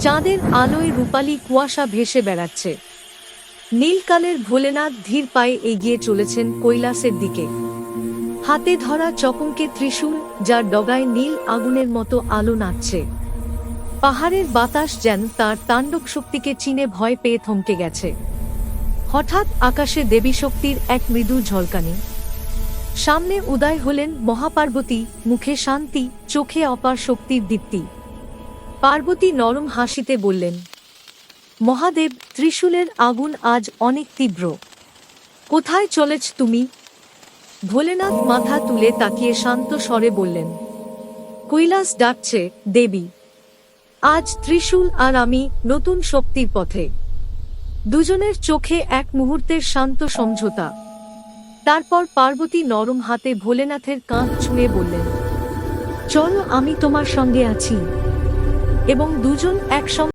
চাঁদের আলোয় রূপালী কুয়াশা ভেসে বেড়াচ্ছে। নীলকালের ভোলেনাথ ধীর পায়ে এগিয়ে চলেছেন কৈলাসের দিকে। হাতে ধরা চকমকে ত্রিশূল, যার ডগায় নীল আগুনের মতো আলো নাচছে। পাহাড়ের বাতাস যেন তার তাণ্ডব শক্তিকে চিনে ভয় পেয়ে থমকে গেছে। হঠাৎ আকাশে দেবী শক্তির এক মৃদু ঝলকানি। সামনে উদয় হলেন মহাপার্বতী, মুখে শান্তি, চোখে অপার শক্তির দীপ্তি। পার্বতী নরম হাসিতে বললেন, মহাদেব, ত্রিশূলের আগুন আজ অনেক তীব্র। কোথায় চলেছ তুমি? ভোলেনাথ মাথা তুলে তাকিয়ে শান্ত স্বরে বললেন, কৈলাস ডাকছে, দেবী। আজ ত্রিশূল আর আমি নতুন শক্তির পথে। দুজনের চোখে এক মুহূর্তের শান্ত সমঝোতা। তারপর পার্বতী নরম হাতে ভোলেনাথের কাঁধ ছুঁয়ে বললেন, চলো আমি তোমার সঙ্গে আছি। এবং দুজন একসঙ্গে